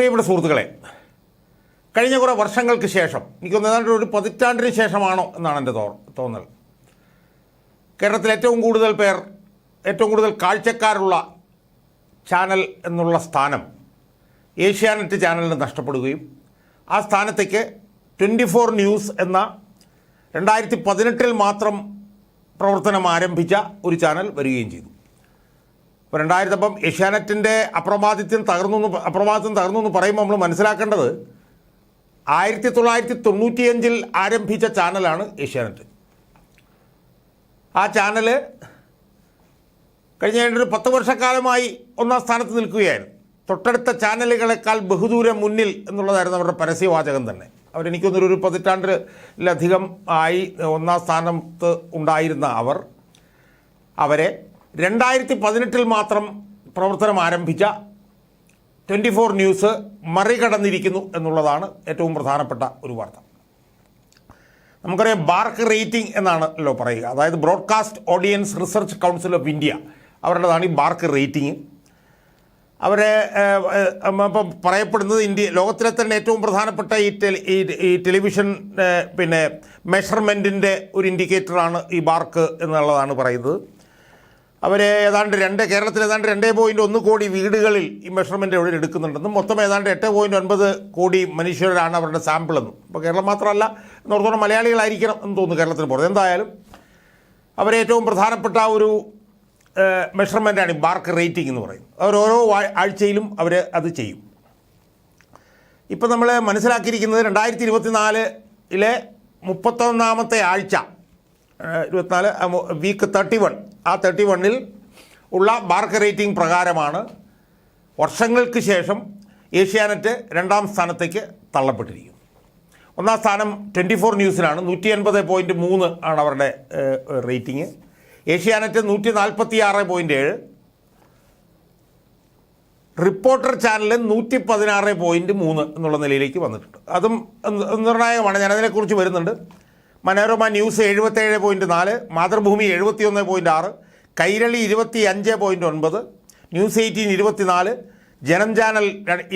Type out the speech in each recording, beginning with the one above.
പ്രിയപ്പെട്ട സുഹൃത്തുക്കളെ കഴിഞ്ഞ കുറേ വർഷങ്ങൾക്ക് ശേഷം എനിക്കൊന്ന് ഏതാണ്ട് ഒരു പതിറ്റാണ്ടിന് ശേഷമാണോ എന്നാണ് എന്റെ തോന്നൽ. കേരളത്തിൽ ഏറ്റവും കൂടുതൽ പേർ ഏറ്റവും കൂടുതൽ കാഴ്ചക്കാരുള്ള ചാനൽ എന്നുള്ള സ്ഥാനം ഏഷ്യാനെറ്റ് ചാനലിന് നഷ്ടപ്പെടുകയും ആ സ്ഥാനത്തേക്ക് ട്വന്റി ഫോർ ന്യൂസ് എന്ന രണ്ടായിരത്തി പതിനെട്ടിൽ മാത്രം പ്രവർത്തനം ആരംഭിച്ച ഒരു ചാനൽ വരികയും ചെയ്തു. ഇപ്പോൾ രണ്ടായിരത്തി അപ്പം ഏഷ്യാനെറ്റിന്റെ അപ്രമാദിത്യം തകർന്നു എന്ന് അപ്രമാദിത്യം തകർന്നു എന്ന് പറയുമ്പോൾ നമ്മൾ മനസ്സിലാക്കേണ്ടത് ആയിരത്തി തൊള്ളായിരത്തി തൊണ്ണൂറ്റിയഞ്ചിൽ ആരംഭിച്ച ചാനലാണ് ഏഷ്യാനെറ്റ്. ആ ചാനൽ കഴിഞ്ഞ ഒരു പത്ത് വർഷക്കാലമായി ഒന്നാം സ്ഥാനത്ത് നിൽക്കുകയായിരുന്നു. തൊട്ടടുത്ത ചാനലുകളെക്കാൾ ബഹുദൂരം മുന്നിൽ എന്നുള്ളതായിരുന്നു അവരുടെ പരസ്യവാചകം തന്നെ. അവരെനിക്കൊന്നൊരു ഒരു പതിറ്റാണ്ടിലധികം ആയി ഒന്നാം സ്ഥാനത്ത് ഉണ്ടായിരുന്ന അവർ. അവരെ രണ്ടായിരത്തി പതിനെട്ടിൽ മാത്രം പ്രവർത്തനം ആരംഭിച്ച ട്വന്റി ഫോർ ന്യൂസ് മറികടന്നിരിക്കുന്നു എന്നുള്ളതാണ് ഏറ്റവും പ്രധാനപ്പെട്ട ഒരു വാർത്ത. നമുക്കറിയാം ബാർക്ക് റേറ്റിംഗ് എന്നാണല്ലോ പറയുക. അതായത് broadcast audience research council of India അവരുടേതാണ് ഈ ബാർക്ക് റേറ്റിംഗ്. അവരെ ഇപ്പം പറയപ്പെടുന്നത് ഇന്ത്യ ലോകത്തിലെ തന്നെ ഏറ്റവും പ്രധാനപ്പെട്ട ഈ ടെലി ഈ ടെലിവിഷൻ പിന്നെ മെഷർമെന്റിന്റെ ഒരു ഇൻഡിക്കേറ്ററാണ് ഈ ബാർക്ക് എന്നുള്ളതാണ് പറയുന്നത്. അവർ ഏതാണ്ട് രണ്ട് കേരളത്തിൽ ഏതാണ്ട് രണ്ടേ പോയിന്റ് ഒന്ന് കോടി വീടുകളിൽ ഈ മെഷർമെന്റ് എവിടെ എടുക്കുന്നുണ്ടെന്നും മൊത്തം ഏതാണ്ട് എട്ട് പോയിന്റ് ഒൻപത് കോടി മനുഷ്യരാണ് അവരുടെ സാമ്പിളെന്നും അപ്പോൾ കേരളം മാത്രമല്ല നോർത്തോളം മലയാളികളായിരിക്കണം എന്ന് തോന്നുന്നു കേരളത്തിന് പുറത്ത്. എന്തായാലും അവരെ ഏറ്റവും പ്രധാനപ്പെട്ട ഒരു മെഷർമെന്റാണ് ബാർക്ക് റേറ്റിംഗ് എന്ന് പറയുന്നത്. അവർ ഓരോ ആഴ്ചയിലും അവർ അത് ചെയ്യും. ഇപ്പം നമ്മൾ മനസ്സിലാക്കിയിരിക്കുന്നത് രണ്ടായിരത്തി ഇരുപത്തിനാലിലെ മുപ്പത്തൊന്നാമത്തെ ആഴ്ച. ഇരുപത്തിനാല് വീക്ക് തേർട്ടി വൺ ആ തേർട്ടി വണ്ണിൽ ഉള്ള മാർക്ക് റേറ്റിംഗ് പ്രകാരമാണ് വർഷങ്ങൾക്ക് ശേഷം ഏഷ്യാനെറ്റ് രണ്ടാം സ്ഥാനത്തേക്ക് തള്ളപ്പെട്ടിരിക്കും ഒന്നാം സ്ഥാനം ട്വന്റി ഫോർ ന്യൂസിനാണ് നൂറ്റി എൺപത് പോയിന്റ് മൂന്ന് ആണ് അവരുടെ റേറ്റിംഗ് ഏഷ്യാനെറ്റ് നൂറ്റി നാൽപ്പത്തി ആറ് പോയിന്റ് ഏഴ്. റിപ്പോർട്ടർ ചാനൽ നൂറ്റി പതിനാറ് പോയിന്റ് മൂന്ന് എന്നുള്ള നിലയിലേക്ക് വന്നിട്ടുണ്ട്. അതും നിർണായകമാണ്. ഞാനതിനെക്കുറിച്ച് വരുന്നുണ്ട്. മനോരമ ന്യൂസ് എഴുപത്തേഴ് പോയിന്റ് നാല് മാതൃഭൂമി എഴുപത്തിയൊന്ന് പോയിന്റ് ആറ് കൈരളി ഇരുപത്തി അഞ്ച് പോയിന്റ് ഒൻപത് ന്യൂസ് എയ്റ്റീൻ ഇരുപത്തിനാല് ജനം ചാനൽ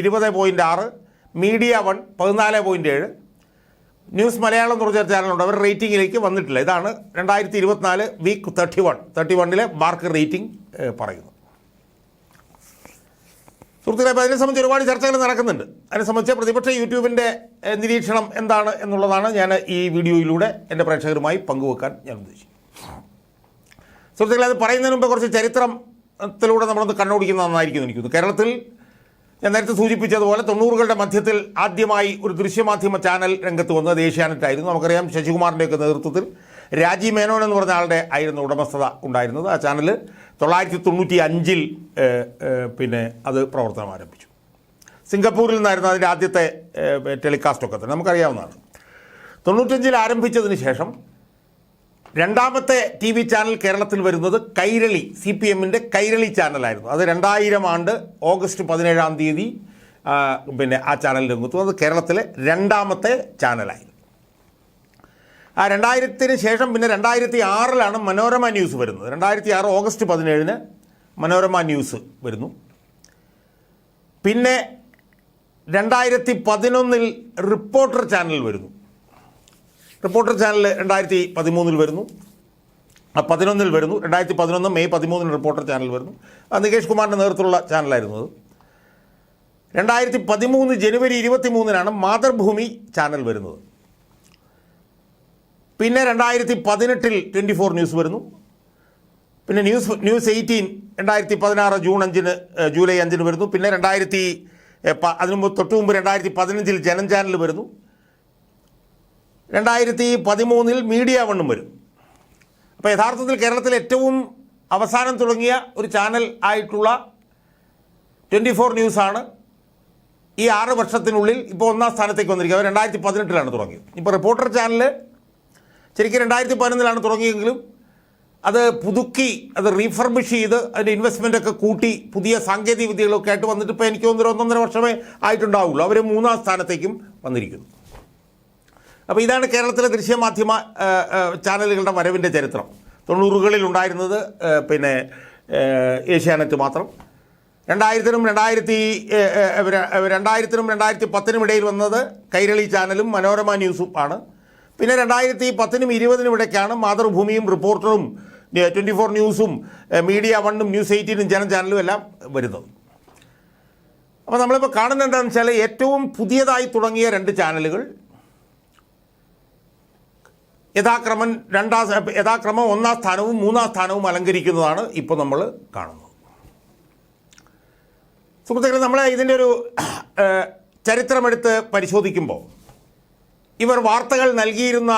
ഇരുപത് പോയിന്റ് ആറ് മീഡിയ വൺ പതിനാല് പോയിന്റ് ഏഴ്. ന്യൂസ് മലയാളം എന്ന് പറഞ്ഞ ചാനലുണ്ട് അവർ റേറ്റിംഗിലേക്ക് വന്നിട്ടില്ല. ഇതാണ് രണ്ടായിരത്തി ഇരുപത്തിനാല് വീക്ക് തേർട്ടി വൺ തേർട്ടി വണ്ണിലെ മാർക്ക് റേറ്റിംഗ് പറയുന്നു സുഹൃത്തുക്കളെ അപ്പോൾ അതിനെ സംബന്ധിച്ച് ഒരുപാട് ചർച്ചകൾ നടക്കുന്നുണ്ട്. അതിനെ സംബന്ധിച്ച് പ്രതിപക്ഷ യൂട്യൂബിന്റെ നിരീക്ഷണം എന്താണ് എന്നുള്ളതാണ് ഞാൻ ഈ വീഡിയോയിലൂടെ എന്റെ പ്രേക്ഷകരുമായി പങ്കുവെക്കാൻ ഞാൻ ഉദ്ദേശിച്ചു സുഹൃത്തുക്കളെ അത് പറയുന്നതിന് മുമ്പ് കുറച്ച് ചരിത്രത്തിലൂടെ നമ്മളൊന്ന് കണ്ണോടിക്കുന്നത് നന്നായിരിക്കും എനിക്ക് കേരളത്തിൽ ഞാൻ നേരത്തെ സൂചിപ്പിച്ചതുപോലെ തൊണ്ണൂറുകളുടെ മധ്യത്തിൽ ആദ്യമായി ഒരു ദൃശ്യമാധ്യമ ചാനൽ രംഗത്ത് വന്നത് ഏഷ്യാനെറ്റ് ആയിരുന്നു നമുക്കറിയാം ശശികുമാറിന്റെയൊക്കെ നേതൃത്വത്തിൽ രാജി മേനോൻ എന്ന് പറഞ്ഞ ആളുടെ ആയിരുന്നു ഉടമസ്ഥത ഉണ്ടായിരുന്നത്. ആ ചാനൽ തൊള്ളായിരത്തി തൊണ്ണൂറ്റി അഞ്ചിൽ പിന്നെ അത് പ്രവർത്തനം ആരംഭിച്ചു. സിംഗപ്പൂരിൽ നിന്നായിരുന്നു അതിന്റെ ആദ്യത്തെ ടെലികാസ്റ്റൊക്കെ തന്നെ. നമുക്കറിയാവുന്നതാണ്. തൊണ്ണൂറ്റഞ്ചിൽ ആരംഭിച്ചതിന് ശേഷം രണ്ടാമത്തെ ടി വി ചാനൽ കേരളത്തിൽ വരുന്നത് കൈരളി സി പി എമ്മിന്റെ കൈരളി ചാനലായിരുന്നു. അത് രണ്ടായിരം ആണ്ട് ഓഗസ്റ്റ് പതിനേഴാം തീയതി പിന്നെ ആ ചാനൽ രംഗത്തു. അത് കേരളത്തിലെ രണ്ടാമത്തെ ചാനലായിരുന്നു. ആ രണ്ടായിരത്തിന് ശേഷം പിന്നെ രണ്ടായിരത്തി ആറിലാണ് മനോരമ ന്യൂസ് വരുന്നത്. രണ്ടായിരത്തി ആറ് ഓഗസ്റ്റ് പതിനേഴിന് മനോരമ ന്യൂസ് വരുന്നു. പിന്നെ രണ്ടായിരത്തി പതിനൊന്നിൽ റിപ്പോർട്ടർ ചാനൽ വരുന്നു. റിപ്പോർട്ടർ ചാനൽ രണ്ടായിരത്തി പതിമൂന്നിൽ വരുന്നു. ആ പതിനൊന്നിൽ വരുന്നു. രണ്ടായിരത്തി പതിനൊന്ന് മെയ് പതിമൂന്നിന് റിപ്പോർട്ടർ ചാനൽ വരുന്നു. അത് നികേഷ് കുമാറിന്റെ നേതൃത്വമുള്ള ചാനലായിരുന്നു അത്. രണ്ടായിരത്തി പതിമൂന്ന് ജനുവരി ഇരുപത്തി മൂന്നിനാണ് മാതൃഭൂമി ചാനൽ വരുന്നത്. പിന്നെ രണ്ടായിരത്തി പതിനെട്ടിൽ ട്വന്റി ഫോർ ന്യൂസ് വരുന്നു. പിന്നെ ന്യൂസ് ന്യൂസ് എയ്റ്റീൻ രണ്ടായിരത്തി പതിനാറ് ജൂൺ അഞ്ചിന് ജൂലൈ അഞ്ചിന് വരുന്നു. പിന്നെ രണ്ടായിരത്തി അതിനു മുമ്പ് തൊട്ട് മുമ്പ് രണ്ടായിരത്തി പതിനഞ്ചിൽ ജനം ചാനൽ വരുന്നു. രണ്ടായിരത്തി പതിമൂന്നിൽ മീഡിയ വണ്ണും വരും. അപ്പോൾ യഥാർത്ഥത്തിൽ കേരളത്തിൽ ഏറ്റവും അവസാനം തുടങ്ങിയ ഒരു ചാനൽ ആയിട്ടുള്ള ട്വന്റി ഫോർ ന്യൂസാണ് ഈ ആറ് വർഷത്തിനുള്ളിൽ ഇപ്പോൾ ഒന്നാം സ്ഥാനത്തേക്ക് വന്നിരിക്കുക അത് രണ്ടായിരത്തി പതിനെട്ടിലാണ് തുടങ്ങിയത്. ഇപ്പോൾ റിപ്പോർട്ടർ ചാനൽ ശരിക്കും രണ്ടായിരത്തി പതിനൊന്നിലാണ് തുടങ്ങിയെങ്കിലും അത് പുതുക്കി അത് റീഫർബിഷ് ചെയ്ത് അതിന്റെ ഇൻവെസ്റ്റ്മെന്റ് ഒക്കെ കൂട്ടി പുതിയ സാങ്കേതിക വിദ്യകളൊക്കെ ആയിട്ട് വന്നിട്ട് ഇപ്പോൾ എനിക്ക് തോന്നുന്നൊരു ഒന്നൊന്നര വർഷമേ ആയിട്ടുണ്ടാവുള്ളൂ. അവർ മൂന്നാം സ്ഥാനത്തേക്കും വന്നിരിക്കുന്നു. അപ്പോൾ ഇതാണ് കേരളത്തിലെ ദൃശ്യമാധ്യമ ചാനലുകളുടെ വരവിന്റെ ചരിത്രം. തൊണ്ണൂറുകളിൽ ഉണ്ടായിരുന്നത് പിന്നെ ഏഷ്യാനെറ്റ് മാത്രം. രണ്ടായിരത്തിനും രണ്ടായിരത്തി രണ്ടായിരത്തിനും രണ്ടായിരത്തി പത്തിനും ഇടയിൽ വന്നത് കൈരളി ചാനലും മനോരമ ന്യൂസും ആണ്. പിന്നെ രണ്ടായിരത്തി പത്തിനും ഇരുപതിനും ഇടയ്ക്കാണ് മാതൃഭൂമിയും റിപ്പോർട്ടറും ട്വന്റി ഫോർ ന്യൂസും മീഡിയ വണ്ണും ന്യൂസ് എയ്റ്റീനും ജനം ചാനലും എല്ലാം വരുന്നത്. അപ്പോൾ നമ്മളിപ്പോൾ കാണുന്നത് എന്താണെന്ന് വെച്ചാൽ ഏറ്റവും പുതിയതായി തുടങ്ങിയ രണ്ട് ചാനലുകൾ യഥാക്രമം രണ്ടാം യഥാക്രമം ഒന്നാം സ്ഥാനവും മൂന്നാം സ്ഥാനവും അലങ്കരിക്കുന്നതാണ് ഇപ്പോൾ നമ്മൾ കാണുന്നത്. സുഹൃത്തുക്കളെ നമ്മൾ ഇതിന്റെ ഒരു ചരിത്രമെടുത്ത് പരിശോധിക്കുമ്പോൾ ഇവർ വാർത്തകൾ നൽകിയിരുന്ന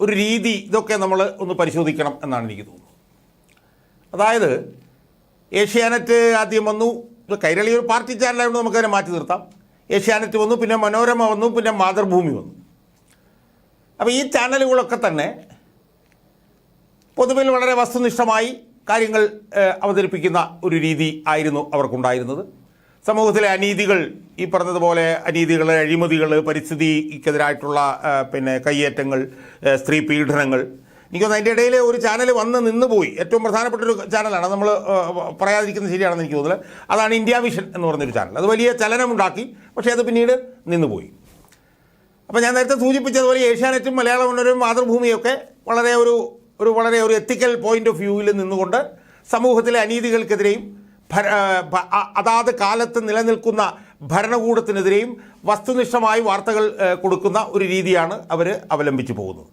ഒരു രീതി ഇതൊക്കെ നമ്മൾ ഒന്ന് പരിശോധിക്കണം എന്നാണ് എനിക്ക് തോന്നുന്നത്. അതായത് ഏഷ്യാനെറ്റ് ആദ്യം വന്നു കൈരളി ഒരു പാർട്ടി ചാനലായതുകൊണ്ട് നമുക്കതിനെ മാറ്റി നിർത്താം. ഏഷ്യാനെറ്റ് വന്നു പിന്നെ മനോരമ വന്നു പിന്നെ മാതൃഭൂമി വന്നു. അപ്പോൾ ഈ ചാനലുകളൊക്കെ തന്നെ പൊതുവിൽ വളരെ വസ്തുനിഷ്ഠമായി കാര്യങ്ങൾ അവതരിപ്പിക്കുന്ന ഒരു രീതി ആയിരുന്നു അവർക്കുണ്ടായിരുന്നത്. സമൂഹത്തിലെ അനീതികൾ ഈ പറഞ്ഞതുപോലെ അനീതികൾ അഴിമതികൾ പരിസ്ഥിതിക്കെതിരായിട്ടുള്ള പിന്നെ കയ്യേറ്റങ്ങൾ സ്ത്രീ പീഡനങ്ങൾ. എനിക്കൊന്ന് അതിന്റെ ഇടയിൽ ഒരു ചാനൽ വന്ന് നിന്ന് പോയി ഏറ്റവും പ്രധാനപ്പെട്ട ഒരു ചാനലാണ് നമ്മൾ പറയാതിരിക്കുന്നത് ശരിയാണെന്ന് എനിക്ക് തോന്നുന്നത് അതാണ് ഇന്ത്യ വിഷൻ എന്ന് പറഞ്ഞൊരു ചാനൽ. അത് വലിയ ചലനമുണ്ടാക്കി പക്ഷേ അത് പിന്നീട് നിന്നുപോയി. അപ്പോൾ ഞാൻ നേരത്തെ സൂചിപ്പിച്ചതുപോലെ ഏഷ്യാനെറ്റും മലയാള മനോരമയും മാതൃഭൂമിയൊക്കെ വളരെ ഒരു ഒരു വളരെ ഒരു എത്തിക്കൽ പോയിന്റ് ഓഫ് വ്യൂവിൽ നിന്നുകൊണ്ട് സമൂഹത്തിലെ അനീതികൾക്കെതിരെയും അതാത് കാലത്ത് നിലനിൽക്കുന്ന ഭരണകൂടത്തിനെതിരെയും വസ്തുനിഷ്ഠമായി വാർത്തകൾ കൊടുക്കുന്ന ഒരു രീതിയാണ് അവർ അവലംബിച്ച് പോകുന്നത്.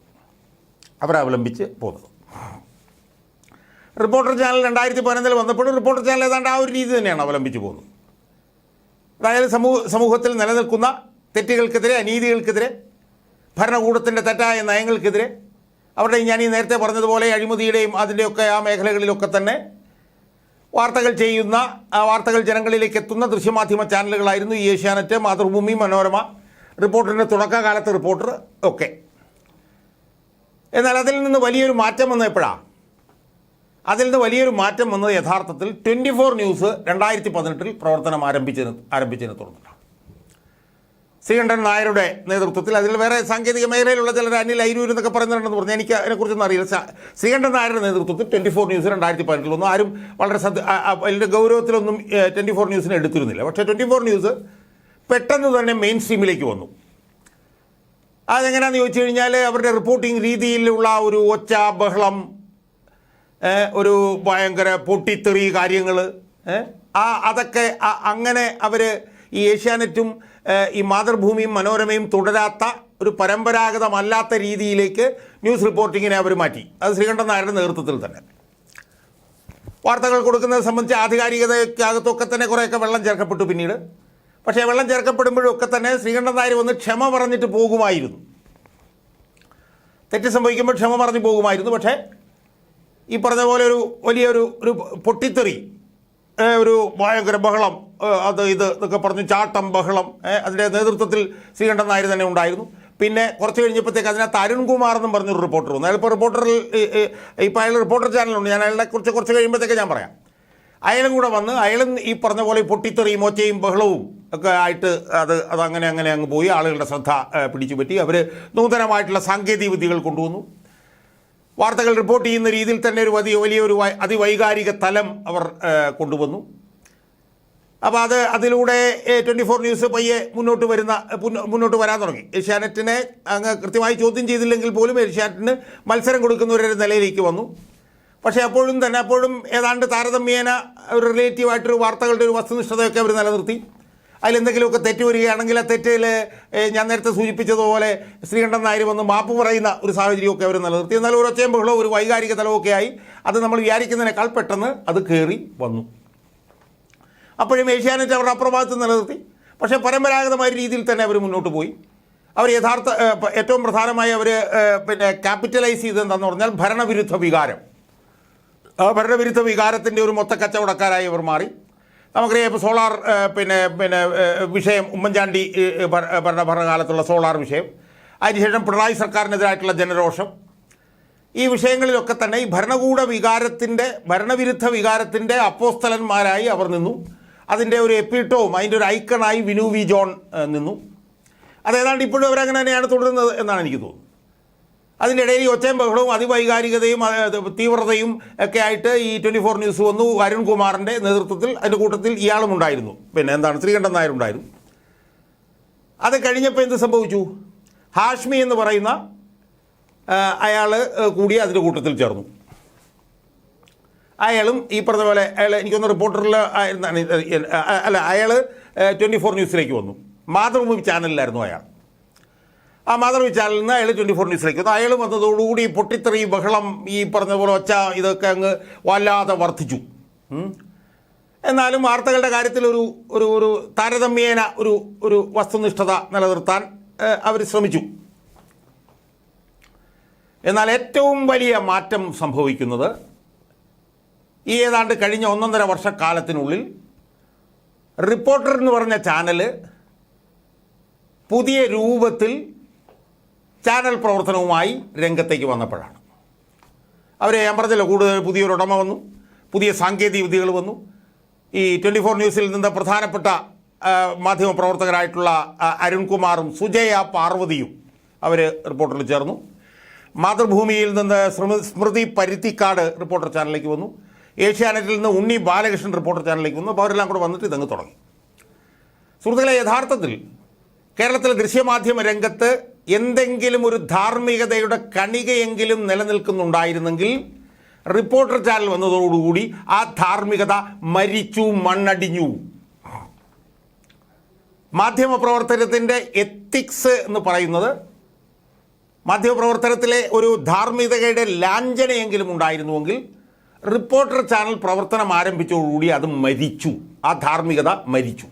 അവർ അവലംബിച്ച് പോകുന്നത്. റിപ്പോർട്ടർ ചാനൽ രണ്ടായിരത്തി പതിനൊന്നിൽ വന്നപ്പോഴും റിപ്പോർട്ടർ ചാനൽ ഏതാണ്ട് ആ ഒരു രീതി തന്നെയാണ് അവലംബിച്ച് പോകുന്നത്. അതായത് സമൂഹ സമൂഹത്തിൽ നിലനിൽക്കുന്ന തെറ്റുകൾക്കെതിരെ അനീതികൾക്കെതിരെ ഭരണകൂടത്തിന്റെ തെറ്റായ നയങ്ങൾക്കെതിരെ അവരുടെ ഞാൻ ഈ നേരത്തെ പറഞ്ഞതുപോലെ അഴിമതിയുടെയും അതിന്റെയൊക്കെ ആ മേഖലകളിലൊക്കെ തന്നെ വാർത്തകൾ ചെയ്യുന്ന വാർത്തകൾ ജനങ്ങളിലേക്ക് എത്തുന്ന ദൃശ്യമാധ്യമ ചാനലുകളായിരുന്നു ഈ ഏഷ്യാനെറ്റ് മാതൃഭൂമി മനോരമ. റിപ്പോർട്ടറിന്റെ തുടക്കകാലത്ത് റിപ്പോർട്ടർ ഒക്കെ. എന്നാൽ അതിൽ നിന്ന് വലിയൊരു മാറ്റം വന്നത് എപ്പോഴാണ് അതിൽ നിന്ന് വലിയൊരു മാറ്റം വന്നത് യഥാർത്ഥത്തിൽ ട്വന്റി ഫോർ ന്യൂസ് രണ്ടായിരത്തി പതിനെട്ടിൽ പ്രവർത്തനം ആരംഭിച്ചതിന് ആരംഭിച്ചതിനെ തുടർന്നിട്ടാണ്. ശ്രീകണ്ഠൻ നായരുടെ നേതൃത്വത്തിൽ. അതിൽ വേറെ സാങ്കേതിക മേഖലയിലുള്ള ചിലർ അനിൽ അയിരൂർ എന്നൊക്കെ പറയുന്നുണ്ടെന്ന് പറഞ്ഞു. എനിക്ക് അതിനെക്കുറിച്ചൊന്നും അറിയില്ല. സി കണ്ഠൻ നായരുടെ നേതൃത്വത്തിൽ ട്വന്റി ഫോർ ന്യൂസ് രണ്ടായിരത്തി പതിനെട്ടിലൊന്നും ആരും വളരെ ശ്രദ്ധ അതിന്റെ ഗൗരവത്തിലൊന്നും ട്വന്റി ഫോർ ന്യൂസിനെ എടുത്തിരുന്നില്ല. പക്ഷേ ട്വന്റി ഫോർ ന്യൂസ് പെട്ടെന്ന് തന്നെ മെയിൻ സ്ട്രീമിലേക്ക് വന്നു. അതെങ്ങനെയാണെന്ന് ചോദിച്ചു കഴിഞ്ഞാൽ അവരുടെ റിപ്പോർട്ടിംഗ് രീതിയിലുള്ള ഒരു ഒച്ച ബഹളം ഒരു ഭയങ്കര പൊട്ടിത്തെറി കാര്യങ്ങൾ ആ അതൊക്കെ അങ്ങനെ അവർ ഈ ഏഷ്യാനെറ്റും ഈ മാതൃഭൂമിയും മനോരമയും തുടരാത്ത ഒരു പരമ്പരാഗതമല്ലാത്ത രീതിയിലേക്ക് ന്യൂസ് റിപ്പോർട്ടിങ്ങിനെ അവർ മാറ്റി. അത് ശ്രീകണ്ഠൻ നായരുടെ നേതൃത്വത്തിൽ തന്നെ. വാർത്തകൾ കൊടുക്കുന്നത് സംബന്ധിച്ച് ആധികാരികതയ്ക്കകത്തൊക്കെ തന്നെ കുറേയൊക്കെ വെള്ളം ചേർക്കപ്പെട്ടു പിന്നീട്. പക്ഷേ വെള്ളം ചേർക്കപ്പെടുമ്പോഴൊക്കെ തന്നെ ശ്രീകണ്ഠൻ നായർ വന്ന് ക്ഷമ പറഞ്ഞിട്ട് പോകുമായിരുന്നു. തെറ്റ് സംഭവിക്കുമ്പോൾ ക്ഷമ പറഞ്ഞു പോകുമായിരുന്നു. പക്ഷേ ഈ പറഞ്ഞ പോലെ ഒരു വലിയൊരു ഒരു പൊട്ടിത്തെറി ഒരു ഭയങ്കര ബഹളം അത് ഇത് എന്നൊക്കെ പറഞ്ഞു ചാട്ടം ബഹളം അതിന്റെ നേതൃത്വത്തിൽ ശ്രീകണ്ഠൻ നായർ തന്നെ ഉണ്ടായിരുന്നു. പിന്നെ കുറച്ച് കഴിഞ്ഞപ്പോഴത്തേക്ക് അതിനകത്ത് അരുൺകുമാർ എന്നും പറഞ്ഞൊരു റിപ്പോർട്ടർ വന്നു. അയാളിപ്പോൾ റിപ്പോർട്ടറിൽ ഇപ്പോൾ അയാൾ റിപ്പോർട്ടർ ചാനലുണ്ട് ഞാൻ അയാളെ കുറച്ച് കുറച്ച് കഴിയുമ്പോഴത്തേക്ക് ഞാൻ പറയാം. അയാളും കൂടെ വന്ന് അയാളും ഈ പറഞ്ഞ പോലെ പൊട്ടിത്തെറിയും ഒച്ചയും ബഹളവും ഒക്കെ ആയിട്ട് അത് അതങ്ങനെ അങ്ങനെ അങ്ങ് പോയി. ആളുകളുടെ ശ്രദ്ധ പിടിച്ചു പറ്റി അവർ നൂതനമായിട്ടുള്ള സാങ്കേതിക വിദ്യകൾ കൊണ്ടുവന്നു. വാർത്തകൾ റിപ്പോർട്ട് ചെയ്യുന്ന രീതിയിൽ തന്നെ ഒരു വലിയ വലിയൊരു അതിവൈകാരിക തലം അവർ കൊണ്ടുവന്നു. അപ്പോൾ അത് അതിലൂടെ ട്വന്റി ഫോർ ന്യൂസ് പയ്യെ മുന്നോട്ട് വരുന്ന മുന്നോട്ട് വരാൻ തുടങ്ങി. ഏഷ്യാനെറ്റിനെ അങ്ങ് കൃത്യമായി ചോദ്യം ചെയ്തില്ലെങ്കിൽ പോലും ഏഷ്യാനെറ്റിന് മത്സരം കൊടുക്കുന്ന ഒരു നിലയിലേക്ക് വന്നു. പക്ഷേ അപ്പോഴും തന്നെ അപ്പോഴും ഏതാണ്ട് താരതമ്യേന ഒരു റിലേറ്റീവായിട്ടൊരു വാർത്തകളുടെ ഒരു വസ്തുനിഷ്ഠതയൊക്കെ അവർ നിലനിർത്തി. അതിലെന്തെങ്കിലുമൊക്കെ തെറ്റ് വരികയാണെങ്കിൽ ആ തെറ്റിൽ ഞാൻ നേരത്തെ സൂചിപ്പിച്ചതുപോലെ ശ്രീകണ്ഠൻ നായർ വന്ന് മാപ്പ് പറയുന്ന ഒരു സാഹചര്യമൊക്കെ അവർ നിലനിർത്തി. എന്നാൽ ഒരു ഒച്ചയും ബഹളവും ഒരു വൈകാരിക തലമൊക്കെ ആയി. അത് നമ്മൾ വിചാരിക്കുന്നതിനേക്കാൾ പെട്ടെന്ന് അത് കയറി വന്നു. അപ്പോഴും ഏഷ്യാനെറ്റ് അവരുടെ അപ്രഭാഗത്ത് നിലനിർത്തി. പക്ഷേ പരമ്പരാഗതമായ രീതിയിൽ തന്നെ അവർ മുന്നോട്ട് പോയി. അവർ യഥാർത്ഥ ഏറ്റവും പ്രധാനമായി അവർ പിന്നെ ക്യാപിറ്റലൈസ് ചെയ്തത് എന്താണെന്ന് പറഞ്ഞാൽ ഭരണവിരുദ്ധ വികാരം. ആ ഭരണവിരുദ്ധ വികാരത്തിന്റെ ഒരു മൊത്ത കച്ചവടക്കാരായി അവർ മാറി. നമുക്കറിയാം ഇപ്പോൾ സോളാർ പിന്നെ പിന്നെ വിഷയം ഉമ്മൻചാണ്ടി ഭരണ ഭരണകാലത്തുള്ള സോളാർ വിഷയം. അതിനുശേഷം പിണറായി സർക്കാരിനെതിരായിട്ടുള്ള ജനരോഷം. ഈ വിഷയങ്ങളിലൊക്കെ തന്നെ ഈ ഭരണകൂട വികാരത്തിന്റെ ഭരണവിരുദ്ധ വികാരത്തിന്റെ അപ്പോസ്തലന്മാരായി അവർ നിന്നു. അതിന്റെ ഒരു എപ്പിട്ടവും അതിന്റെ ഒരു ഐക്കണായി വിനു വി ജോൺ നിന്നു. നിന്നു അതേതാണ്ട് ഇപ്പോഴും അവരങ്ങനെ തന്നെയാണ് തുടരുന്നത് എന്നാണ് എനിക്ക് തോന്നുന്നത്. അതിന്റെ ഇടയിൽ ഒച്ചയും ബഹളവും അതിവൈകാരികതയും തീവ്രതയും ഒക്കെ ആയിട്ട് ഈ ട്വന്റി ഫോർ ന്യൂസ് വന്നു. അരുൺകുമാറിന്റെ നേതൃത്വത്തിൽ അതിന്റെ കൂട്ടത്തിൽ ഇയാളും ഉണ്ടായിരുന്നു. പിന്നെ എന്താണ്? ശ്രീകണ്ഠൻ നായർ ഉണ്ടായിരുന്നു. അത് കഴിഞ്ഞപ്പോൾ എന്ത് സംഭവിച്ചു? ഹാഷ്മി എന്ന് പറയുന്ന അയാൾ കൂടി അതിന്റെ കൂട്ടത്തിൽ ചേർന്നു. അയാളും ഈ പറഞ്ഞ പോലെ അയാൾ എനിക്കൊന്ന് റിപ്പോർട്ടറിൽ ആയിരുന്നാണ് അല്ല അയാൾ ട്വന്റി ഫോർ ന്യൂസിലേക്ക് വന്നു. മാതൃഭൂമി ചാനലിലായിരുന്നു അയാൾ. ആ മാതൃഭൂമി ചാനലിൽ നിന്ന് അയാൾ ട്വന്റി ഫോർ ന്യൂസിലേക്ക് വന്നു. അയാൾ വന്നതോടുകൂടി പൊട്ടിത്തെറി ബഹളം ഈ പറഞ്ഞ പോലെ ഒച്ച ഇതൊക്കെ അങ്ങ് വല്ലാതെ വർദ്ധിച്ചു. എന്നാലും വാർത്തകളുടെ കാര്യത്തിൽ ഒരു ഒരു ഒരു താരതമ്യേന ഒരു ഒരു വസ്തുനിഷ്ഠത നിലനിർത്താൻ അവർ ശ്രമിച്ചു. എന്നാൽ ഏറ്റവും വലിയ മാറ്റം സംഭവിക്കുന്നത് ഈ ഏതാണ്ട് കഴിഞ്ഞ ഒന്നൊന്നര വർഷക്കാലത്തിനുള്ളിൽ റിപ്പോർട്ടർ എന്ന് പറഞ്ഞ ചാനൽ പുതിയ രൂപത്തിൽ ചാനൽ പ്രവർത്തനവുമായി രംഗത്തേക്ക് വന്നപ്പോഴാണ്. അവരെ ഞാൻ പറഞ്ഞല്ലോ കൂടുതൽ പുതിയൊരു ഉടമ വന്നു പുതിയ സാങ്കേതിക വിദ്യകൾ വന്നു. ഈ ട്വന്റി ഫോർ ന്യൂസിൽ നിന്ന് പ്രധാനപ്പെട്ട മാധ്യമ മാധ്യമപ്രവർത്തകരായിട്ടുള്ള അരുൺകുമാറും സുജയ പാർവതിയും അവർ റിപ്പോർട്ടറിൽ ചേർന്നു. മാതൃഭൂമിയിൽ നിന്ന് സ്മൃ- സ്മൃതി പരുത്തിക്കാട് റിപ്പോർട്ടർ ചാനലിലേക്ക് വന്നു. ഏഷ്യാനെറ്റിൽ നിന്ന് ഉണ്ണി ബാലകൃഷ്ണൻ റിപ്പോർട്ടർ ചാനലിലേക്ക് വന്നു. അപ്പോൾ അവരെല്ലാം കൂടെ വന്നിട്ട് ഇതങ്ങ് തുടങ്ങി. സുഹൃത്തുക്കളെ യഥാർത്ഥത്തിൽ കേരളത്തിലെ ദൃശ്യമാധ്യമ രംഗത്ത് എന്തെങ്കിലും ഒരു ധാർമ്മികതയുടെ കണികയെങ്കിലും നിലനിൽക്കുന്നുണ്ടായിരുന്നെങ്കിൽ റിപ്പോർട്ടർ ചാനൽ വന്നതോടുകൂടി ആ ധാർമ്മികത മരിച്ചു മണ്ണടിഞ്ഞു. മാധ്യമപ്രവർത്തനത്തിന്റെ എത്തിക്സ് എന്ന് പറയുന്നത് മാധ്യമപ്രവർത്തനത്തിലെ ഒരു ധാർമ്മികതയുടെ ലാഞ്ചനയെങ്കിലും ഉണ്ടായിരുന്നുവെങ്കിൽ റിപ്പോർട്ടർ ചാനൽ പ്രവർത്തനം ആരംഭിച്ചതോടുകൂടി അത് മരിച്ചു. ആ ധാർമ്മികത മരിച്ചു.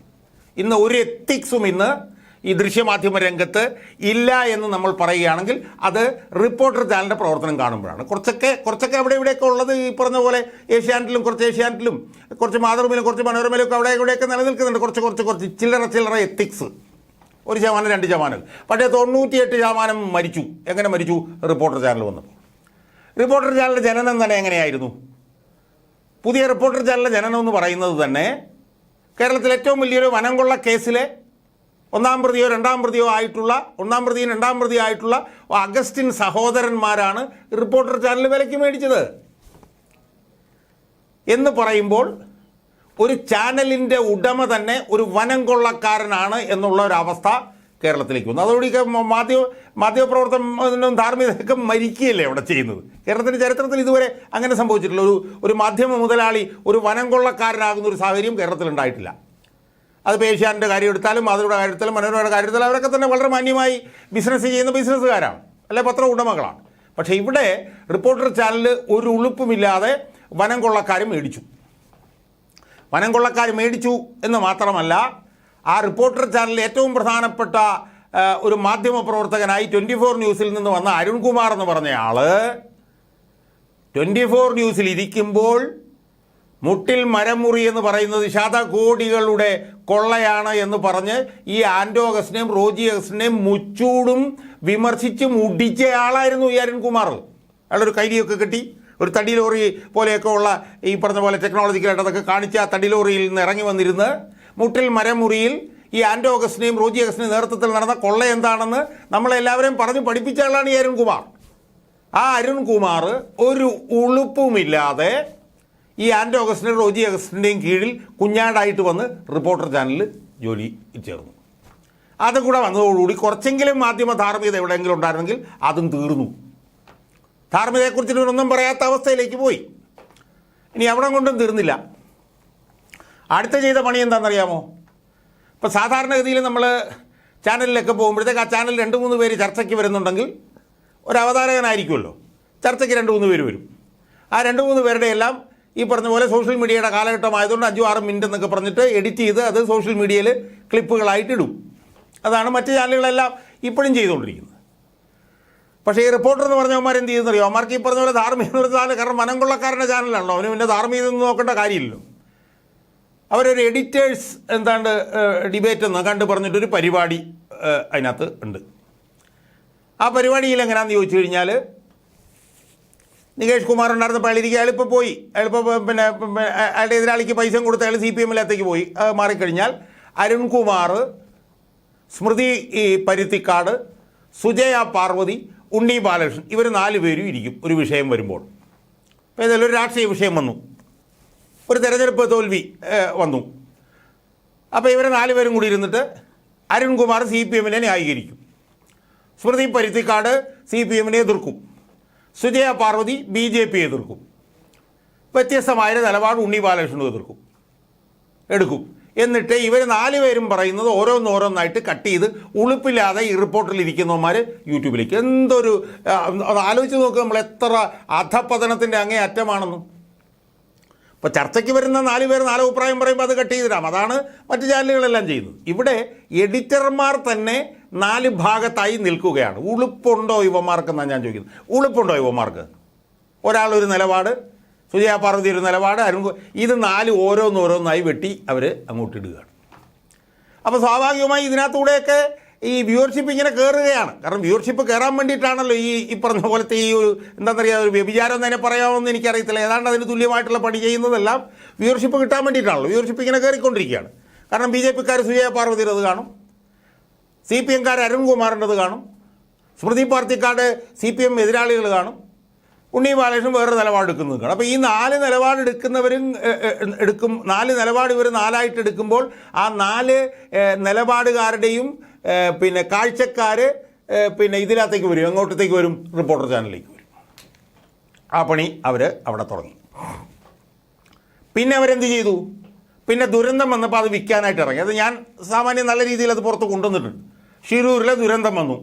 ഇന്ന് ഒരു എത്തിക്സും ഇന്ന് ഈ ദൃശ്യമാധ്യമ രംഗത്ത് ഇല്ല എന്ന് നമ്മൾ പറയുകയാണെങ്കിൽ അത് റിപ്പോർട്ടർ ചാനലിന്റെ പ്രവർത്തനം കാണുമ്പോഴാണ്. കുറച്ചൊക്കെ കുറച്ചൊക്കെ അവിടെ ഇവിടെയൊക്കെ ഉള്ളത് ഈ പറഞ്ഞ പോലെ ഏഷ്യാനെറ്റിലും കുറച്ച് ഏഷ്യാനെറ്റിലും കുറച്ച് മാതൃഭൂമിയിലും കുറച്ച് മനോരമയിലും ഒക്കെ അവിടെ ഇവിടെയൊക്കെ നിലനിൽക്കുന്നുണ്ട്. കുറച്ച് കുറച്ച് കുറച്ച് ചില്ലറ ചില്ലറ എത്തിക്സ്. ഒരു ശതമാനം രണ്ട് ശതമാനം. പക്ഷേ തൊണ്ണൂറ്റിയെട്ട് ശതമാനം മരിച്ചു. എങ്ങനെ മരിച്ചു? റിപ്പോർട്ടർ ചാനൽ വന്നപ്പോൾ. റിപ്പോർട്ടർ ചാനലിന്റെ ജനനം തന്നെ എങ്ങനെയായിരുന്നു? പുതിയ റിപ്പോർട്ടർ ചാനലിലെ ജനനം എന്ന് പറയുന്നത് തന്നെ. കേരളത്തിൽ ഏറ്റവും വലിയൊരു വനംകൊള്ള കേസിലെ ഒന്നാം പ്രതിയോ രണ്ടാം പ്രതിയോ ആയിട്ടുള്ള ഒന്നാം പ്രതിയും രണ്ടാം പ്രതിയോ ആയിട്ടുള്ള അഗസ്റ്റിൻ സഹോദരന്മാരാണ് റിപ്പോർട്ടർ ചാനൽ വിലയ്ക്ക് മേടിച്ചത്. എന്ന് പറയുമ്പോൾ ഒരു ചാനലിന്റെ ഉടമ തന്നെ ഒരു വനം കൊള്ളക്കാരനാണ് എന്നുള്ള ഒരു അവസ്ഥ കേരളത്തിലേക്ക് വന്നു. അതോടെ മാധ്യമ മാധ്യമപ്രവർത്തനം ധാർമ്മികതയൊക്കെ മരിക്കുകയല്ലേ അവിടെ ചെയ്യുന്നത്. കേരളത്തിന്റെ ചരിത്രത്തിൽ ഇതുവരെ അങ്ങനെ സംഭവിച്ചിട്ടില്ല. ഒരു ഒരു മാധ്യമ മുതലാളി ഒരു വനം കൊള്ളക്കാരനാകുന്ന ഒരു സാഹചര്യം കേരളത്തിൽ ഉണ്ടായിട്ടില്ല. അത് പേഷ്യാന്റെ കാര്യം എടുത്താലും മാതൃയുടെ കാര്യം എടുത്താലും മനോരമയുടെ കാര്യം എടുത്താലും അവരൊക്കെ തന്നെ വളരെ മാന്യമായി ബിസിനസ് ചെയ്യുന്ന ബിസിനസ്സുകാരാണ്. അല്ലെ പത്ര ഉടമകളാണ് പക്ഷേ ഇവിടെ റിപ്പോർട്ടർ ചാനൽ ഒരു ഉളുപ്പുമില്ലാതെ വനം കൊള്ളക്കാരും മേടിച്ചു. വനം കൊള്ളക്കാർ മേടിച്ചു എന്ന് മാത്രമല്ല ആ റിപ്പോർട്ടർ ചാനലിൽ ഏറ്റവും പ്രധാനപ്പെട്ട ഒരു മാധ്യമ പ്രവർത്തകനായി ട്വന്റി ഫോർ ന്യൂസിൽ നിന്ന് വന്ന അരുൺകുമാർ എന്ന് പറഞ്ഞ ആൾ ട്വന്റി ഫോർ ന്യൂസിൽ ഇരിക്കുമ്പോൾ മുട്ടിൽ മരമുറി എന്ന് പറയുന്നത് ശതകോടികളുടെ കൊള്ളയാണ് എന്ന് പറഞ്ഞ് ഈ ആൻഡോ അഗസ്റ്റിനെയും റോജി അഗസ്റ്റിനെയും മുച്ചൂടും വിമർശിച്ചും ഉടിച്ചയാളായിരുന്നു ഈ അരുൺകുമാർ. അയാളൊരു കൈരിയൊക്കെ കിട്ടി ഒരു തടി ലോറി പോലെയൊക്കെ ഉള്ള ഈ പറഞ്ഞ പോലെ ടെക്നോളജിക്കലായിട്ട് അതൊക്കെ കാണിച്ച ആ തടി ലോറിയിൽ നിന്ന് ഇറങ്ങി വന്നിരുന്ന് മുട്ടിൽ മരമുറിയിൽ ഈ ആൻഡോ അഗസ്റ്റിനെയും റോജി അഗസ്റ്റിനെയും നേതൃത്വത്തിൽ നടന്ന കൊള്ള എന്താണെന്ന് നമ്മളെല്ലാവരെയും പറഞ്ഞു പഠിപ്പിച്ച ആളാണ് ഈ അരുൺകുമാർ. ആ അരുൺകുമാർ ഒരു ഉളുപ്പുമില്ലാതെ ഈ ആൻഡോ അഗസ്റ്റിന്റെയും റോജി അഗസ്റ്റിന്റെയും കീഴിൽ കുഞ്ഞാടായിട്ട് വന്ന് റിപ്പോർട്ടർ ചാനലിൽ ജോലി ചേർന്നു. അതും കൂടെ വന്നതോടുകൂടി കുറച്ചെങ്കിലും മാധ്യമ ധാർമ്മികത എവിടെയെങ്കിലും ഉണ്ടായിരുന്നെങ്കിൽ അതും തീർന്നു. ധാർമ്മികതയെക്കുറിച്ച് ഇവരൊന്നും പറയാത്ത അവസ്ഥയിലേക്ക് പോയി. ഇനി അവിടെ കൊണ്ടും തീർന്നില്ല. അടുത്ത ചെയ്ത പണി എന്താണെന്നറിയാമോ? ഇപ്പോൾ സാധാരണഗതിയിൽ നമ്മൾ ചാനലിലൊക്കെ പോകുമ്പോഴത്തേക്ക് ആ ചാനൽ രണ്ട് മൂന്ന് പേര് ചർച്ചയ്ക്ക് വരുന്നുണ്ടെങ്കിൽ ഒരു അവതാരകനായിരിക്കുമല്ലോ. ചർച്ചയ്ക്ക് രണ്ട് മൂന്ന് പേര് വരും. ആ രണ്ട് മൂന്ന് പേരുടെ എല്ലാം ഈ പറഞ്ഞ പോലെ സോഷ്യൽ മീഡിയയുടെ കാലഘട്ടമായതുകൊണ്ട് അഞ്ചും ആറ് മിനിറ്റ് എന്നൊക്കെ പറഞ്ഞിട്ട് എഡിറ്റ് ചെയ്ത് അത് സോഷ്യൽ മീഡിയയിൽ ക്ലിപ്പുകളായിട്ട് ഇടും. അതാണ് മറ്റ് ചാനലുകളെല്ലാം ഇപ്പോഴും ചെയ്തുകൊണ്ടിരിക്കുന്നത്. പക്ഷേ ഈ റിപ്പോർട്ടർ എന്ന് പറഞ്ഞവന്മാർ എന്ത് ചെയ്യുന്നറിയോ? അവന്മാർക്ക് ഈ പറഞ്ഞ പോലെ ധാർമ്മിക ഒരു ചാനൽ കാരണം മനം കൊള്ളക്കാരന്റെ ചാനലാണല്ലോ. അവന് പിന്നെ ധാർമ്മികത നോക്കേണ്ട കാര്യമില്ലല്ലോ. അവരൊരു എഡിറ്റേഴ്സ് എന്താണ്ട് ഡിബേറ്റ് എന്ന് കണ്ട് പറഞ്ഞിട്ടൊരു പരിപാടി അതിനകത്ത് ഉണ്ട്. ആ പരിപാടിയിൽ എങ്ങനെയാണെന്ന് ചോദിച്ചു കഴിഞ്ഞാൽ നികേഷ് കുമാർ ഉണ്ടായിരുന്നപ്പോൾ അയാളിരിക്കുക അയാളിപ്പോൾ പോയി. അയാളിപ്പോൾ പിന്നെ അയാളുടെ എതിരാളിക്ക് പൈസ കൊടുത്ത് അയാൾ സി പി എമ്മിലത്തേക്ക് പോയി. മാറിക്കഴിഞ്ഞാൽ അരുൺകുമാർ സ്മൃതി ഈ പരുത്തിക്കാട് സുജയ പാർവതി ഉണ്ണി ബാലകൃഷ്ണൻ ഇവർ നാല് പേരും ഇരിക്കും ഒരു വിഷയം വരുമ്പോൾ. അപ്പോൾ ഏതായാലും ഒരു രാഷ്ട്രീയ വിഷയം വന്നു. ഒരു തെരഞ്ഞെടുപ്പ് തോൽവി വന്നു. അപ്പോൾ ഇവരെ നാലുപേരും കൂടി ഇരുന്നിട്ട് അരുൺകുമാർ സി പി എമ്മിനെ ന്യായീകരിക്കും. സ്മൃതി പരുത്തിക്കാട് സി പി എമ്മിനെ എതിർക്കും. Sujaya Parvathy B J P എതിർക്കും. വ്യത്യസ്തമായ നിലപാട് ഉണ്ണി ബാലകൃഷ്ണനും എതിർക്കും. എടുക്കും. എന്നിട്ട് ഇവർ നാലുപേരും പറയുന്നത് ഓരോന്നോരോന്നായിട്ട് കട്ട് ചെയ്ത് ഉളുപ്പില്ലാതെ ഈ റിപ്പോർട്ടിൽ ഇരിക്കുന്നവന്മാർ യൂട്യൂബിലേക്ക്. എന്തൊരു ആലോചിച്ച് നോക്കുക നമ്മൾ എത്ര അധപതനത്തിന്റെ അങ്ങേ അറ്റമാണെന്നും ഇപ്പോൾ ചർച്ചയ്ക്ക് വരുന്ന നാല് പേർ നാല് അഭിപ്രായം പറയുമ്പോൾ അത് കട്ട് ചെയ്തിടാം. അതാണ് മറ്റു ചാനലുകളെല്ലാം ചെയ്യുന്നത്. ഇവിടെ എഡിറ്റർമാർ തന്നെ നാല് ഭാഗത്തായി നിൽക്കുകയാണ്. ഉളുപ്പുണ്ടോ യുവമാർക്കെന്നാണ് ഞാൻ ചോദിക്കുന്നത്. ഉളുപ്പുണ്ടോ യുവമാർക്ക്? ഒരാളൊരു നിലപാട് സുജയ പാർവതി ഒരു നിലപാട് അരുൺ ഇത് നാല് ഓരോന്നോരോന്നായി വെട്ടി അവർ അങ്ങോട്ടിടുകയാണ് അപ്പോൾ സ്വാഭാവികമായി ഇതിനകത്തൂടെയൊക്കെ ഈ വ്യൂവർഷിപ്പ് ഇങ്ങനെ കയറുകയാണ് കാരണം വ്യൂവർഷിപ്പ് കയറാൻ വേണ്ടിയിട്ടാണല്ലോ ഈ ഈ പറഞ്ഞ പോലത്തെ ഈ ഒരു എന്താ പറയുക ഒരു വ്യഭിചാരം തന്നെ പറയാമെന്ന് എനിക്കറിയത്തില്ല. ഏതാണ്ട് അതിന് തുല്യമായിട്ടുള്ള പണി ചെയ്യുന്നതെല്ലാം വ്യൂവർഷിപ്പ് കിട്ടാൻ വേണ്ടിയിട്ടാണല്ലോ. വ്യൂവർഷിപ്പ് ഇങ്ങനെ കയറിക്കൊണ്ടിരിക്കുകയാണ് കാരണം ബി ജെ പിക്കാർ സുജയ പാർവതിയുടേത് കാണും. സി പി എംകാർ അരുൺകുമാറിന്റെത് കാണും. സ്മൃതി പാർട്ടിക്കാട് സി പി എം എതിരാളികൾ കാണും. ഉണ്ണി ബാലകൃഷ്ണൻ വേറെ നിലപാടെടുക്കുന്നത് കാണും അപ്പോൾ ഈ നാല് നിലപാടെടുക്കുന്നവരും എടുക്കും നാല് നിലപാട് ഇവർ നാലായിട്ട് എടുക്കുമ്പോൾ ആ നാല് നിലപാടുകാരുടെയും പിന്നെ കാഴ്ചക്കാർ പിന്നെ ഇതിനകത്തേക്ക് വരും എങ്ങോട്ടത്തേക്ക് വരും റിപ്പോർട്ടർ ചാനലിലേക്ക് വരും. ആ പണി അവർ അവിടെ തുടങ്ങി. പിന്നെ അവരെന്ത് ചെയ്തു? പിന്നെ ദുരന്തം വന്നപ്പോൾ അത് വിൽക്കാനായിട്ട് ഇറങ്ങി. അത് ഞാൻ സാമാന്യം നല്ല രീതിയിൽ അത് പുറത്ത് കൊണ്ടുവന്നിട്ടുണ്ട്. ഷിരൂരിലെ ദുരന്തം വന്നു.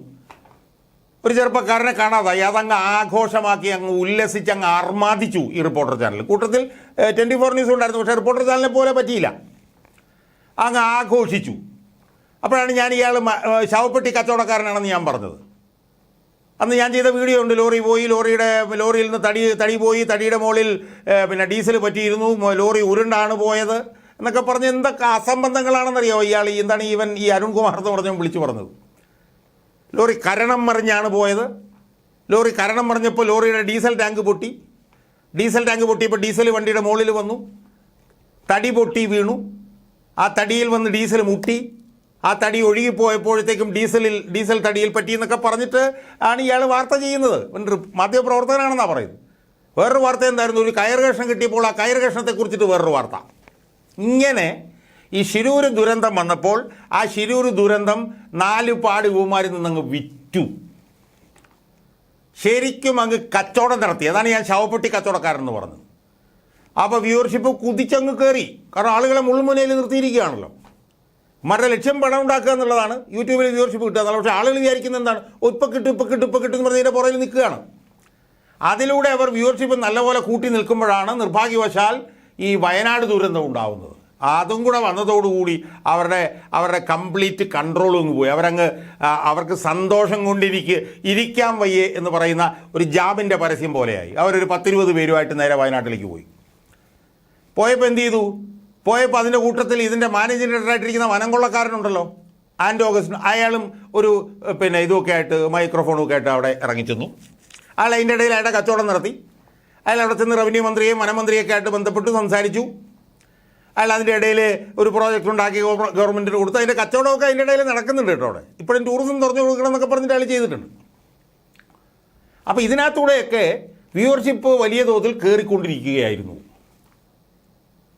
ഒരു ചെറുപ്പക്കാരനെ കാണാതായി. അതങ്ങ് ആഘോഷമാക്കി അങ്ങ് ഉല്ലസിച്ച് അങ്ങ് ആർമാദിച്ചു ഈ റിപ്പോർട്ടർ ചാനൽ കൂട്ടത്തിൽ ട്വന്റി ഫോർ ന്യൂസ് ഉണ്ടായിരുന്നു. പക്ഷേ റിപ്പോർട്ടർ ചാനലിനെ പോലെ പറ്റിയില്ല. അങ്ങ് ആഘോഷിച്ചു. അപ്പോഴാണ് ഞാൻ ഇയാൾ ശവപ്പെട്ടി കച്ചവടക്കാരനാണെന്ന് ഞാൻ പറഞ്ഞത്. അന്ന് ഞാൻ ചെയ്ത വീഡിയോ ഉണ്ട്. ലോറി പോയി ലോറിയുടെ ലോറിയിൽ നിന്ന് തടി തടി പോയി തടിയുടെ മുകളിൽ പിന്നെ ഡീസൽ പറ്റിയിരുന്നു ലോറി ഉരുണ്ടാണ് പോയത് എന്നൊക്കെ പറഞ്ഞ് എന്തൊക്കെ അസംബന്ധങ്ങളാണെന്നറിയോ ഇയാൾ എന്താണ് ഈവൻ ഈ അരുൺകുമാർ എന്ന് പറഞ്ഞ് വിളിച്ചു പറഞ്ഞത്. ലോറി കരണം മറിഞ്ഞാണ് പോയത്. ലോറി കരണം മറിഞ്ഞപ്പോൾ ലോറിയുടെ ഡീസൽ ടാങ്ക് പൊട്ടി. ഡീസൽ ടാങ്ക് പൊട്ടിയപ്പോൾ ഡീസൽ വണ്ടിയുടെ മുകളിൽ വന്നു. തടി പൊട്ടി വീണു. ആ തടിയിൽ വന്ന് ഡീസൽ മുട്ടി. ആ തടി ഒഴുകിപ്പോയപ്പോഴത്തേക്കും ഡീസലിൽ ഡീസൽ തടിയിൽ പറ്റി എന്നൊക്കെ പറഞ്ഞിട്ട് ആണ് ഇയാൾ വാർത്ത ചെയ്യുന്നത്. മാധ്യമപ്രവർത്തകനാണെന്നാണ് പറയുന്നത്. വേറൊരു വാർത്ത എന്തായിരുന്നു? ഒരു കയർ കഷ്ണം കിട്ടിയപ്പോൾ ആ കയർ കഷ്ണത്തെക്കുറിച്ചിട്ട് വേറൊരു വാർത്ത. ഇങ്ങനെ ഈ ശിരൂർ ദുരന്തം വന്നപ്പോൾ ആ ശിരൂർ ദുരന്തം നാല് പാട് യുവമാരിൽ നിന്നങ്ങ് വിറ്റു. ശരിക്കും അങ്ങ് കച്ചവടം നടത്തി. അതാണ് ഞാൻ ശവപ്പെട്ടി കച്ചവടക്കാരൻ എന്ന് പറഞ്ഞത്. അപ്പോൾ വ്യൂവർഷിപ്പ് കുതിച്ചങ്ങ് കയറി കാരണം ആളുകളെ മുൾമുനയിൽ നിർത്തിയിരിക്കുകയാണല്ലോ. മറ്റേ ലക്ഷ്യം പണം ഉണ്ടാക്കുക എന്നുള്ളതാണ്. യൂട്യൂബിൽ വ്യൂവർഷിപ്പ് കിട്ടുക എന്നുള്ളത്. പക്ഷേ ആളുകൾ വിചാരിക്കുന്നത് എന്താണ്? ഉപ്പ് കിട്ടും ഇപ്പം കിട്ടും ഇപ്പം കിട്ടും എന്ന് പറഞ്ഞ് ഇതിന്റെ പുറകിൽ നിൽക്കുകയാണ്. അതിലൂടെ അവർ വ്യൂവർഷിപ്പ് നല്ലപോലെ കൂട്ടി നിൽക്കുമ്പോഴാണ് നിർഭാഗ്യവശാൽ ഈ വയനാട് ദുരന്തം ഉണ്ടാവുന്നത്. അതും കൂടെ വന്നതോടുകൂടി അവരുടെ അവരുടെ കംപ്ലീറ്റ് കൺട്രോൾ അങ്ങ് പോയി. അവരങ്ങ് അവർക്ക് സന്തോഷം കൊണ്ടിരിക്കുക ഇരിക്കാൻ വയ്യേ എന്ന് പറയുന്ന ഒരു ജാബിന്റെ പരസ്യം പോലെയായി. അവരൊരു പത്തിരുപത് പേരുമായിട്ട് നേരെ വയനാട്ടിലേക്ക് പോയി. പോയപ്പോൾ എന്ത് ചെയ്തു? പോയപ്പോൾ അതിന്റെ കൂട്ടത്തിൽ ഇതിന്റെ മാനേജിംഗ് ഡയറക്ടറായിട്ടിരിക്കുന്ന വനംകൊള്ളക്കാരനുണ്ടല്ലോ. ആൻഡ് ഓഗസ്റ്റ് അയാളും ഒരു പിന്നെ ഇതുമൊക്കെ ആയിട്ട് മൈക്രോഫോണും ഒക്കെ ആയിട്ട് അവിടെ ഇറങ്ങിച്ചെന്നു അയാൾ അതിന്റെ ഇടയിൽ അയാളുടെ കച്ചവടം നടത്തി. അയാൾ അവിടെ ചെന്ന് റവന്യൂ മന്ത്രിയെയും വനമന്ത്രിയൊക്കെ ആയിട്ട് ബന്ധപ്പെട്ട് സംസാരിച്ചു. അയാൾ അതിന്റെ ഇടയിൽ ഒരു പ്രോജക്റ്റ് ഉണ്ടാക്കി ഗവ- ഗവൺമെന്റിന് കൊടുത്ത് അതിന്റെ കച്ചവടമൊക്കെ അതിന്റെ ഇടയിൽ നടക്കുന്നുണ്ട് കേട്ടോ അവിടെ. ഇപ്പോഴും ടൂറിസം തുറന്നു കൊടുക്കണം എന്നൊക്കെ പറഞ്ഞിട്ട് അയാൾ ചെയ്തിട്ടുണ്ട്. അപ്പോൾ ഇതിനകത്തൂടെയൊക്കെ വ്യൂവർഷിപ്പ് വലിയ തോതിൽ കയറിക്കൊണ്ടിരിക്കുകയായിരുന്നു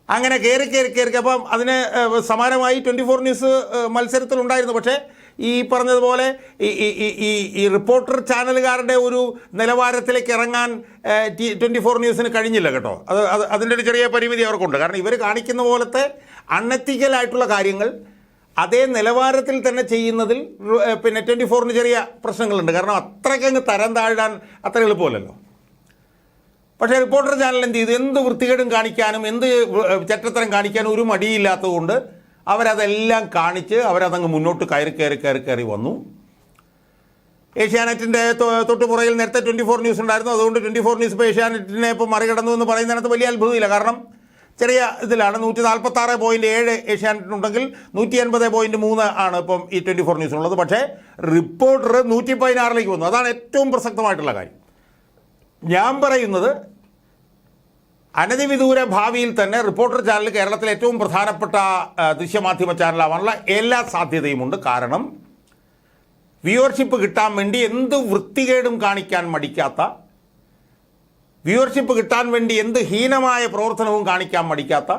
അങ്ങനെ കയറി കയറി കയറി അപ്പം അതിന് സമാനമായി ട്വന്റി ഫോർ ന്യൂസ് മത്സരത്തിലുണ്ടായിരുന്നു. പക്ഷേ ഈ പറഞ്ഞതുപോലെ ഈ ഈ റിപ്പോർട്ടർ ചാനലുകാരുടെ ഒരു നിലവാരത്തിലേക്ക് ഇറങ്ങാൻ ടി ട്വന്റി ഫോർ ന്യൂസിന് കഴിഞ്ഞില്ല കേട്ടോ. അത് അത് അതിന്റെ ഒരു ചെറിയ പരിമിതി അവർക്കുണ്ട്. കാരണം ഇവർ കാണിക്കുന്ന പോലത്തെ അൺഎത്തിക്കലായിട്ടുള്ള കാര്യങ്ങൾ അതേ നിലവാരത്തിൽ തന്നെ ചെയ്യുന്നതിൽ പിന്നെ ട്വന്റി ഫോറിന് ചെറിയ പ്രശ്നങ്ങളുണ്ട്. കാരണം അത്രയ്ക്കങ്ങ് തരം താഴാൻ അത്ര എളുപ്പമല്ലല്ലോ. പക്ഷേ റിപ്പോർട്ടർ ചാനൽ എന്ത് ചെയ്തു? എന്ത് വൃത്തികേടും കാണിക്കാനും എന്ത് ചട്ടത്തരം കാണിക്കാനും ഒരു മടിയില്ലാത്തതുകൊണ്ട് അവരതെല്ലാം കാണിച്ച് അവരതങ്ങ് മുന്നോട്ട് കയറി കയറി കയറി കയറി വന്നു. ഏഷ്യാനെറ്റിന്റെ തൊട്ടുപുറയിൽ നേരത്തെ ട്വന്റി ഫോർ ന്യൂസ് ഉണ്ടായിരുന്നു. അതുകൊണ്ട് ട്വന്റി ഫോർ ന്യൂസ് ഇപ്പോൾ ഏഷ്യാനെറ്റിനെ ഇപ്പോൾ മറികടന്നു എന്ന് പറയുന്നതിനകത്ത് വലിയ അത്ഭുതമില്ല. കാരണം ചെറിയ ഇതിലാണ് നൂറ്റി നാൽപ്പത്തി ആറ് പോയിന്റ് ഏഴ് ഏഷ്യാനെറ്റിനുണ്ടെങ്കിൽ നൂറ്റി അൻപത് പോയിന്റ് മൂന്ന് ആണ് ഇപ്പം ഈ ട്വന്റി ഫോർ ന്യൂസിനുള്ളത് പക്ഷേ റിപ്പോർട്ടർ നൂറ്റി പതിനാറിലേക്ക് വന്നു. അതാണ് ഏറ്റവും പ്രസക്തമായിട്ടുള്ള കാര്യം. ഞാൻ പറയുന്നത് അനധിവിദൂര ഭാവിയിൽ തന്നെ റിപ്പോർട്ടർ ചാനൽ കേരളത്തിലെ ഏറ്റവും പ്രധാനപ്പെട്ട ദൃശ്യമാധ്യമ ചാനലാവാനുള്ള എല്ലാ സാധ്യതയുമുണ്ട്. കാരണം വ്യൂവർഷിപ്പ് കിട്ടാൻ വേണ്ടി എന്ത് വൃത്തികേടും കാണിക്കാൻ മടിക്കാത്ത വ്യൂവർഷിപ്പ് കിട്ടാൻ വേണ്ടി എന്ത് ഹീനമായ പ്രവർത്തനവും കാണിക്കാൻ മടിക്കാത്ത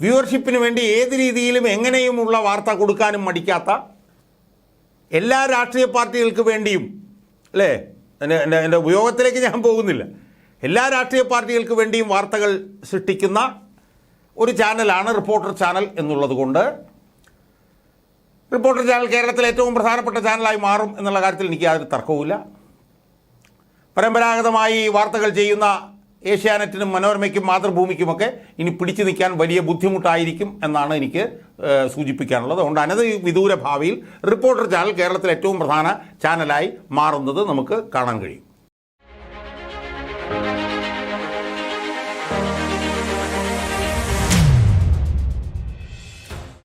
വ്യൂവർഷിപ്പിന് വേണ്ടി ഏത് രീതിയിലും എങ്ങനെയുമുള്ള വാർത്ത കൊടുക്കാനും മടിക്കാത്ത എല്ലാ രാഷ്ട്രീയ പാർട്ടികൾക്ക് വേണ്ടിയും അല്ലേ? എന്റെ എന്റെ ഉപയോഗത്തിലേക്ക് ഞാൻ പോകുന്നില്ല. എല്ലാ രാഷ്ട്രീയ പാർട്ടികൾക്ക് വേണ്ടിയും വാർത്തകൾ സൃഷ്ടിക്കുന്ന ഒരു ചാനലാണ് റിപ്പോർട്ടർ ചാനൽ എന്നുള്ളത് കൊണ്ട് റിപ്പോർട്ടർ ചാനൽ കേരളത്തിലെ ഏറ്റവും പ്രധാനപ്പെട്ട ചാനലായി മാറും എന്നുള്ള കാര്യത്തിൽ എനിക്ക് യാതൊരു തർക്കവുമില്ല. പരമ്പരാഗതമായി വാർത്തകൾ ചെയ്യുന്ന ഏഷ്യാനെറ്റിനും മനോരമയ്ക്കും മാതൃഭൂമിക്കുമൊക്കെ ഇനി പിടിച്ചു നിൽക്കാൻ വലിയ ബുദ്ധിമുട്ടായിരിക്കും എന്നാണ് എനിക്ക് സൂചിപ്പിക്കാനുള്ളത്. അതുകൊണ്ട് അനത് വിദൂര ഭാവിയിൽ റിപ്പോർട്ടർ ചാനൽ കേരളത്തിലെ ഏറ്റവും പ്രധാന ചാനലായി മാറുന്നത് നമുക്ക് കാണാൻ കഴിയും.